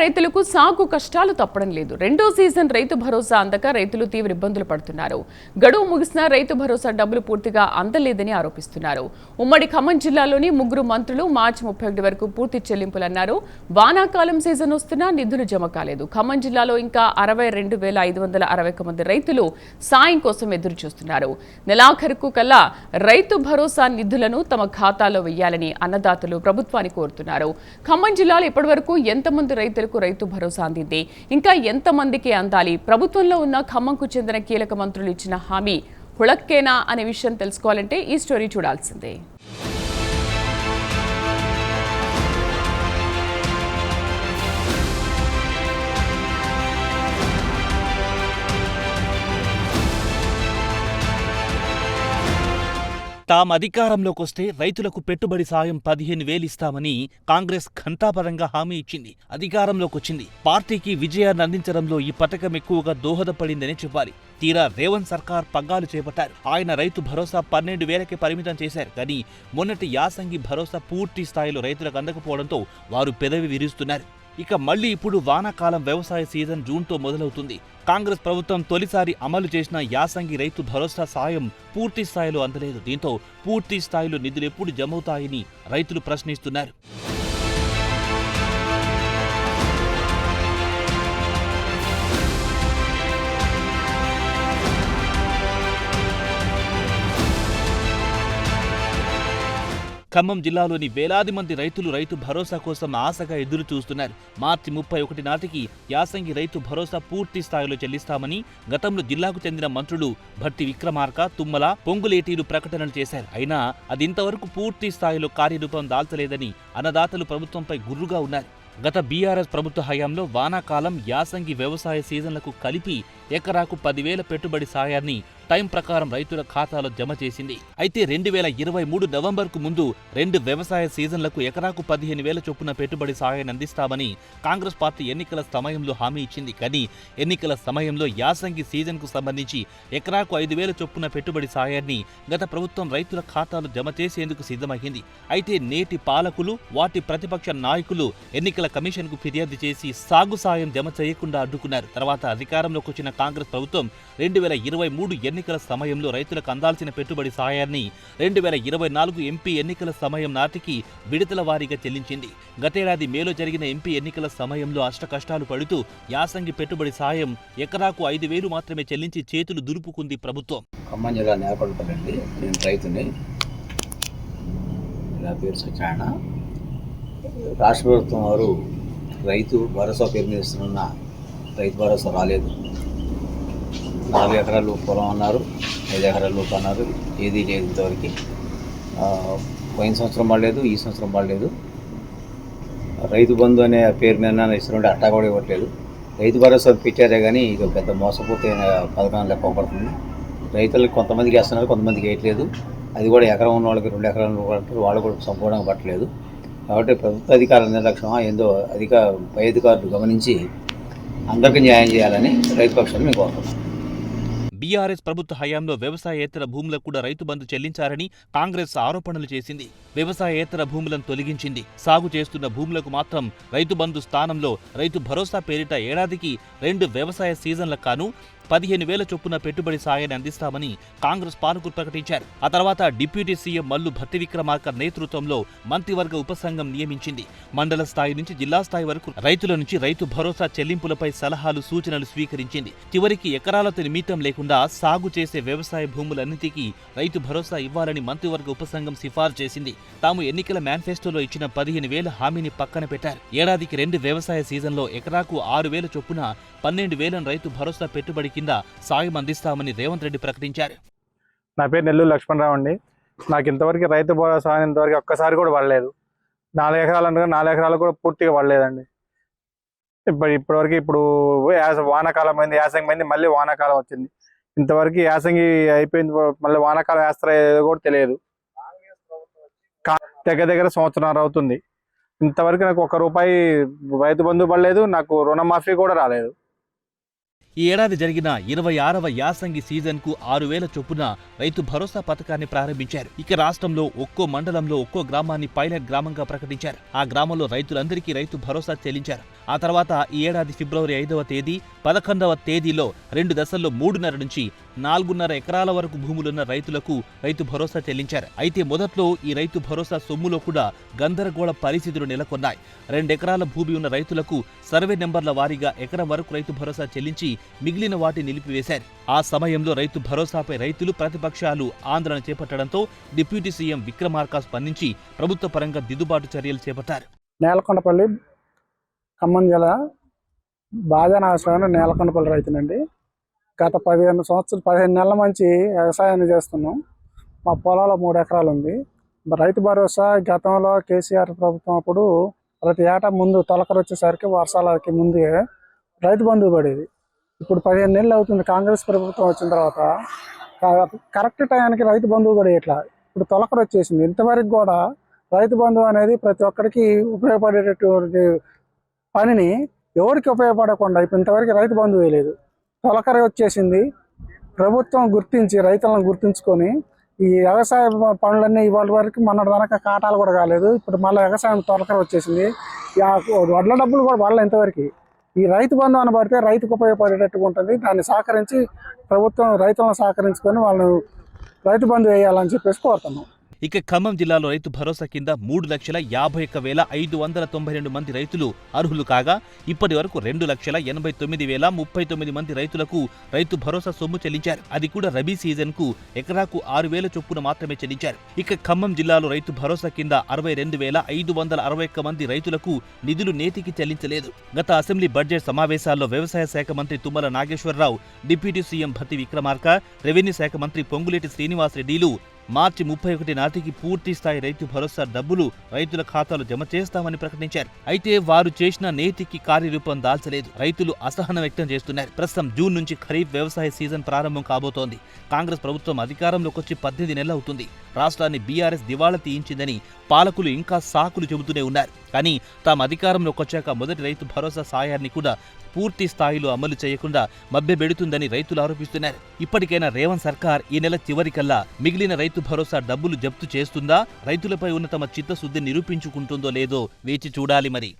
రైతులకు సాగు కష్టాలు తప్పడం లేదు. రెండో సీజన్ రైతు భరోసా అందక రైతులు తీవ్ర ఇబ్బందులు పడుతున్నారు. గడువు ముగిసిన రైతు భరోసా డబ్బులు పూర్తిగా అందలేదని ఆరోపిస్తున్నారు. ఉమ్మడి ఖమ్మం జిల్లాలోని ముగ్గురు మంత్రులు మార్చి ముప్పై ఒకటి వరకు పూర్తి చెల్లింపులన్నారు. వానాకాలం సీజన్ వస్తున్నా నిధులు జమ కాలేదు. ఖమ్మం జిల్లాలో ఇంకా అరవై రెండు వేల ఐదు వందల అరవై ఒక మంది రైతులు సాయం కోసం ఎదురు చూస్తున్నారు. నెలాఖరుకు కల్లా రైతు భరోసా నిధులను తమ ఖాతాలో వెయ్యాలని అన్నదాతలు ప్రభుత్వాన్ని కోరుతున్నారు. ఖమ్మం జిల్లాలో ఇప్పటివరకు ఎంతమంది రైతులకు రైతు భరోసా అందింది. ఇంకా ఎంతమందికి అందాలి? ప్రభుత్వంలో ఉన్న ఖమ్మంకు చెందిన కీలక మంత్రులు ఇచ్చిన హామీ హుళక్కేనా అనే విషయం తెలుసుకోవాలంటే ఈ స్టోరీ చూడాల్సిందే. తాము అధికారంలోకి వస్తే రైతులకు పెట్టుబడి సాయం పదిహేను వేలిస్తామని కాంగ్రెస్ ఘంటాపరంగా హామీ ఇచ్చింది. అధికారంలోకి వచ్చింది పార్టీకి విజయాన్ని అందించడంలో ఈ పథకం ఎక్కువగా దోహదపడిందని చెప్పాలి. తీరా రేవంత్ సర్కార్ పగ్గాలు చేపట్టారు. ఆయన రైతు భరోసా పన్నెండు వేలకి పరిమితం చేశారు. కానీ మొన్నటి యాసంగి భరోసా పూర్తి స్థాయిలో రైతులకు అందకపోవడంతో వారు పెదవి విరుస్తున్నారు. ఇక మళ్ళీ ఇప్పుడు వానాకాలం వ్యవసాయ సీజన్ జూన్తో మొదలవుతుంది. కాంగ్రెస్ ప్రభుత్వం తొలిసారి అమలు చేసిన యాసంగి రైతు భరోసా సాయం పూర్తి స్థాయిలో అందలేదు. దీంతో పూర్తి స్థాయిలో నిధులు ఎప్పుడు జమవుతాయని రైతులు ప్రశ్నిస్తున్నారు. ఖమ్మం జిల్లాలోని వేలాది మంది రైతులు రైతు భరోసా కోసం ఆశగా ఎదురు చూస్తున్నారు. మార్చి ముప్పై ఒకటి నాటికి యాసంగి రైతు భరోసా పూర్తి స్థాయిలో చెల్లిస్తామని గతంలో జిల్లాకు చెందిన మంత్రులు భట్టి విక్రమార్క తుమ్మల పొంగులేటీలు ప్రకటనలు చేశారు. అయినా అది ఇంతవరకు పూర్తి స్థాయిలో కార్యరూపం దాల్చలేదని అన్నదాతలు ప్రభుత్వంపై గుర్రుగా ఉన్నారు. గత బీఆర్ఎస్ ప్రభుత్వ హయాంలో వానాకాలం యాసంగి వ్యవసాయ సీజన్లకు కలిపి ఎకరాకు పదివేల పెట్టుబడి సాయాన్ని టైం ప్రకారం రైతుల ఖాతాలో జమ చేసింది. అయితే రెండు వేల ఇరవై మూడు నవంబర్కు ముందు రెండు వ్యవసాయ సీజన్లకు ఎకరాకు పదిహేను వేల చొప్పున పెట్టుబడి సాయాన్ని అందిస్తామని కాంగ్రెస్ పార్టీ ఎన్నికల సమయంలో హామీ ఇచ్చింది. కానీ ఎన్నికల సమయంలో యాసంగి సీజన్కు సంబంధించి ఎకరాకు ఐదు వేల చొప్పున పెట్టుబడి సాయాన్ని గత ప్రభుత్వం రైతుల ఖాతాలో జమ చేసేందుకు సిద్ధమైంది. అయితే నేటి పాలకులు వాటి ప్రతిపక్ష నాయకులు ఎన్నికల కమిషన్కు ఫిర్యాదు చేసి సాగు సాయం జమ చేయకుండా అడ్డుకున్నారు. తర్వాత అధికారంలోకి వచ్చిన కాంగ్రెస్ ప్రభుత్వం రెండు వేల ఇరవై మూడు ఎన్నికల సమయంలో రైతులకు అందాల్సిన పెట్టుబడి సాయాన్ని రెండు వేల ఇరవై నాలుగు ఎంపీ ఎన్నికల సమయం నాటికి విడతల వారీగా చెల్లించింది. గతేడాది మేలో జరిగిన ఎంపీ ఎన్నికల సమయంలో అష్ట కష్టాలు పడుతూ యాసంగి పెట్టుబడి సాయం ఎకరాకు ఐదు వేలు మాత్రమే చెల్లించి చేతులు దులుపుకుంది ప్రభుత్వం. ఖమ్మం జిల్లా నేలకొండపల్లి నేను రైతుని. నా పేరు సత్యనారాయణ. రాష్ట్ర ప్రభుత్వం వారు రైతు భరోసా పేరు మీద ఇస్తున్న రైతు భరోసా రాలేదు. నాలుగు ఎకరాలు పొలం అన్నారు ఐదు ఎకరాల లోపు అన్నారు ఏది లేదు ఇంతవరకు. పోయిన సంవత్సరం పడలేదు ఈ సంవత్సరం పడలేదు రైతు బంధు అనే పేరు మీద ఇస్తుంటే అట్టా కూడా ఇవ్వట్లేదు. రైతు భరోసా పెట్టారే కానీ ఇది ఒక పెద్ద మోసపోతే పథకం లెక్క పడుతుంది. రైతులకు కొంతమందికి వేస్తున్నారు కొంతమందికి వేయట్లేదు. అది కూడా ఎకరం ఉన్న వాళ్ళకి రెండు ఎకరాలు వాళ్ళు వాళ్ళు కూడా సంపూర్ణంగా పట్టలేదు. కాబట్టి ప్రభుత్వ అధికారుల నిర్లక్ష్యం ఏందో అధిక పై అధికారులు గమనించి అందరికీ న్యాయం చేయాలని రైతు పక్షాన్ని మేము కోరుతున్నాం. బీఆర్ఎస్ ప్రభుత్వ హయాంలో వ్యవసాయేతర భూములకు కూడా రైతు బంధు చెల్లించారని కాంగ్రెస్ ఆరోపణలు చేసింది. వ్యవసాయేతర భూములను తొలగించింది. సాగు చేస్తున్న భూములకు మాత్రం రైతు బంధు స్థానంలో రైతు భరోసా పేరిట ఏడాదికి రెండు వ్యవసాయ సీజన్లకు కాను పదిహేను వేల చొప్పున పెట్టుబడి సాయాన్ని అందిస్తామని కాంగ్రెస్ పాలకులు ప్రకటించారు. ఆ తర్వాత డిప్యూటీ సీఎం మల్లు భట్టి విక్రమార్క నేతృత్వంలో మంత్రివర్గ ఉపసంఘం నియమించింది. మండల స్థాయి నుంచి జిల్లా స్థాయి వరకు రైతుల నుంచి రైతు భరోసా చెల్లింపులపై సలహాలు సూచనలు స్వీకరించింది. చివరికి ఎకరాలతో నిమిత్తం లేకుండా సాగు చేసే వ్యవసాయ భూములన్నిటికీ రైతు భరోసా ఇవ్వాలని మంత్రివర్గ ఉపసంఘం సిఫార్సు చేసింది. తాము ఎన్నికల మేనిఫెస్టోలో ఇచ్చిన పదిహేను వేల హామీని పక్కన పెట్టారు. ఏడాదికి రెండు వ్యవసాయ సీజన్లో ఎకరాకు ఆరు వేల చొప్పున పన్నెండు వేలను రైతు భరోసా పెట్టుబడి కింద సాయం అందిస్తామని రేవంత్ రెడ్డి ప్రకటించారు. నా పేరు నెల్లూరు లక్ష్మణరావు అండి. నాకు ఇంతవరకు రైతు భరోసా ఇంతవరకు ఒక్కసారి కూడా పడలేదు. నాలుగు ఎకరాలు అంటే నాలుగు ఎకరాలు కూడా పూర్తిగా పడలేదండి. ఇప్పుడు ఇప్పటివరకు ఇప్పుడు యాస వానాకాలం అయింది యాసంగి అయింది మళ్ళీ వానాకాలం వచ్చింది. ఇంతవరకు యాసంగి అయిపోయింది మళ్ళీ వానాకాలం వేస్తారా ఏదో కూడా తెలియదు. దగ్గర దగ్గర సంవత్సరాలు అవుతుంది. ఇంతవరకు నాకు ఒక్క రూపాయి రైతు బంధు పడలేదు నాకు రుణమాఫీ కూడా రాలేదు. ఈ ఏడాది జరిగిన ఇరవై ఆరవ యాసంగి సీజన్కు ఆరు వేల చొప్పున రైతు భరోసా పథకాన్ని ప్రారంభించారు. ఇక రాష్ట్రంలో ఒక్కో మండలంలో ఒక్కో గ్రామాన్ని పైలట్ గ్రామంగా ప్రకటించారు. ఆ గ్రామంలో రైతులందరికీ రైతు భరోసా చెల్లించారు. ఆ తర్వాత ఈ ఏడాది ఫిబ్రవరి ఐదవ తేదీ పదకొండవ తేదీలో రెండు దశల్లో మూడున్నర నుంచి నాలుగున్నర ఎకరాల వరకు భూములున్న రైతులకు రైతు భరోసా చెల్లించారు. అయితే మొదట్లో ఈ రైతు భరోసా సొమ్ములో కూడా గందరగోళ పరిస్థితులు నెలకొన్నాయి. రెండెకరాల భూమి ఉన్న రైతులకు సర్వే నెంబర్ల వారీగా ఎకరం వరకు రైతు భరోసా చెల్లించి మిగిలిన వాటి నిలిపివేశారు. ఆ సమయంలో రైతు భరోసాపై రైతులు ప్రతిపక్షాలు ఆందోళన చేపట్టడంతో డిప్యూటీ సీఎం విక్రమార్క స్పందించి ప్రభుత్వ పరంగా దిద్దుబాటు చర్యలు చేపట్టారు. నేలకొండపల్లి ఖమ్మం జిల్లా బాజానాశ్రమైన నేలకొండపల్లి రైతునండి. గత పదిహేను సంవత్సరాలు పదిహేను నెలల మంచి వ్యవసాయాన్ని చేస్తున్నాం. మా పొలాల్లో మూడు ఎకరాలు ఉంది. రైతు భరోసా గతంలో కేసీఆర్ ప్రభుత్వం అప్పుడు ప్రతి ఏటా ముందు తొలకరు వచ్చేసరికి వర్షాలకి ముందే రైతు బంధువు పడేది. ఇప్పుడు పదిహేను నెలలు అవుతుంది కాంగ్రెస్ ప్రభుత్వం వచ్చిన తర్వాత. కరెక్ట్ టైంకి రైతు బంధువు కూడా ఇట్లా. ఇప్పుడు తొలకరు వచ్చేసింది. ఇంతవరకు కూడా రైతు బంధువు అనేది ప్రతి ఒక్కరికి ఉపయోగపడేటటువంటి పనిని ఎవరికి ఉపయోగపడకుండా ఇప్పుడు ఇంతవరకు రైతు బంధువు వేయలేదు తొలకరి వచ్చేసింది. ప్రభుత్వం గుర్తించి రైతులను గుర్తించుకొని ఈ వ్యవసాయ పనులన్నీ ఇవాళ వరకు మన వెనక కాటాలు కూడా కాలేదు. ఇప్పుడు మళ్ళీ వ్యవసాయం తొలకరి వచ్చేసింది. వడ్ల డబ్బులు కూడా వాళ్ళ ఇంతవరకు. ఈ రైతు బంధు అని పడితే రైతుకు ఉపయోగపడేటట్టుగా ఉంటుంది. దాన్ని సహకరించి ప్రభుత్వం రైతులను సహకరించుకొని వాళ్ళను రైతు బంధు వేయాలని చెప్పేసి కోరుతున్నాం. ఇక ఖమ్మం జిల్లాలో రైతు భరోసా కింద మూడు లక్షల యాభై ఒక్క వేల ఐదు వందల తొంభై రెండు మంది రైతులు అర్హులు కాగా ఇప్పటి వరకు రెండు లక్షల ఎనభై తొమ్మిది వేల ముప్పై తొమ్మిది మంది రైతులకు రైతు భరోసా సొమ్ము చెల్లించారు. అది కూడా రబీ సీజన్కు ఎకరాకు ఆరు వేల చొప్పున మాత్రమే చెల్లించారు. ఇక ఖమ్మం జిల్లాలో రైతు భరోసా కింద అరవై రెండు వేల ఐదు వందల అరవై ఒక్క మంది రైతులకు నిధులు నేతికి చెల్లించలేదు. గత అసెంబ్లీ బడ్జెట్ సమావేశాల్లో వ్యవసాయ శాఖ మంత్రి Tummala Nageswara Rao deputy CM Bhatti Vikramarka revenue శాఖ మంత్రి పొంగులేటి శ్రీనివాసరెడ్డిలు మార్చి ముప్పై ఒకటి నాటికి పూర్తి స్థాయి రైతు భరోసా డబ్బులు రైతుల ఖాతాలో జమ చేస్తామని ప్రకటించారు. అయితే వారు చేసిన నేతికి కార్యరూపం దాల్చలేదు. రైతులు అసహనం వ్యక్తం చేస్తున్నారు. ప్రస్తుతం జూన్ నుంచి ఖరీఫ్ వ్యవసాయ సీజన్ ప్రారంభం కాబోతోంది. కాంగ్రెస్ ప్రభుత్వం అధికారంలోకి వచ్చి పద్దెనిమిది నెలలు అవుతుంది. రాష్ట్రాన్ని బీఆర్ఎస్ దివాళా తీయించిందని పాలకులు ఇంకా సాకులు చెబుతూనే ఉన్నారు. కానీ తాము అధికారంలోకి వచ్చాక మొదటి రైతు భరోసా సాయాన్ని కూడా పూర్తి స్థాయిలో అమలు చేయకుండా మభ్యపెడుతుందని రైతులు ఆరోపిస్తున్నారు. ఇప్పటికైనా రేవంత్ సర్కార్ ఈ నెల చివరికల్లా మిగిలిన రైతు భరోసా డబ్బులు జప్తు చేస్తుందా? రైతులపై ఉన్న తమ చిత్తశుద్ధి నిరూపించుకుంటుందో లేదో వేచి చూడాలి మరి.